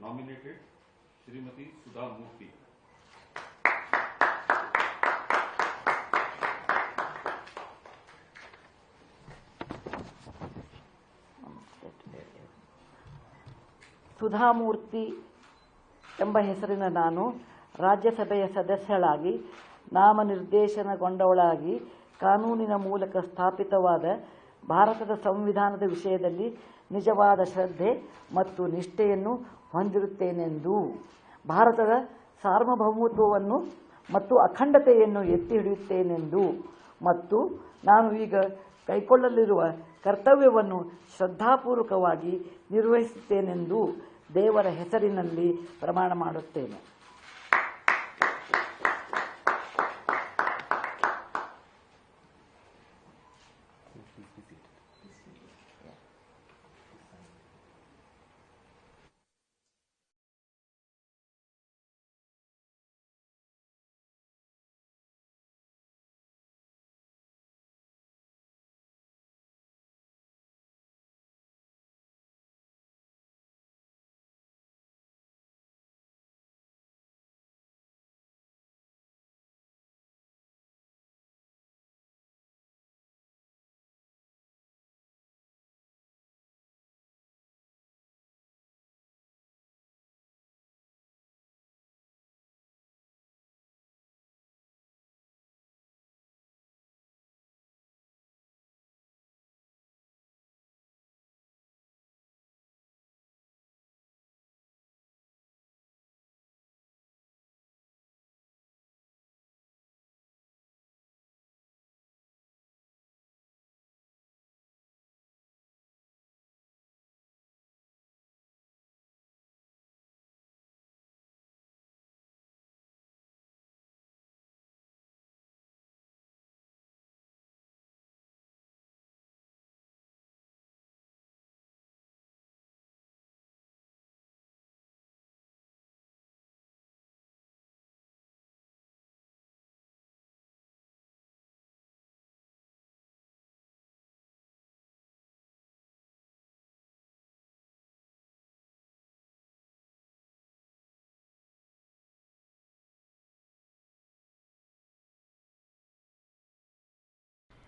nominated Srimati Sudha Murthy. Sudha Murthy ಎಂಬ ಹೆಸರಿನ ನಾನು ರಾಜ್ಯಸಭೆಯ ಸದಸ್ಯಳಾಗಿ ನಾಮನಿರ್ದೇಶನಗೊಂಡವಳಾಗಿ ಕಾನೂನಿನ ಮೂಲಕ ಸ್ಥಾಪಿತವಾದ ಭಾರತದ ಸಂವಿಧಾನದ ವಿಷಯದಲ್ಲಿ ನಿಜವಾದ ಶ್ರದ್ಧೆ ಮತ್ತು ನಿಷ್ಠೆಯನ್ನು ಹೊಂದಿರುತ್ತೇನೆಂದು. ಭಾರತದ ಸಾರ್ವಭೌಮತ್ವವನ್ನು ಮತ್ತು ಅಖಂಡತೆಯನ್ನು ಎತ್ತಿ ಹಿಡಿಯುತ್ತೇನೆಂದು. ಮತ್ತು ನಾನು ಈಗ ಕೈಗೊಳ್ಳಲಿರುವ ಕರ್ತವ್ಯವನ್ನು ಶ್ರದ್ಧಾಪೂರ್ವಕವಾಗಿ ನಿರ್ವಹಿಸುತ್ತೇನೆಂದು ದೇವರ ಹೆಸರಿನಲ್ಲಿ ಪ್ರಮಾಣ ಮಾಡುತ್ತೇನೆ.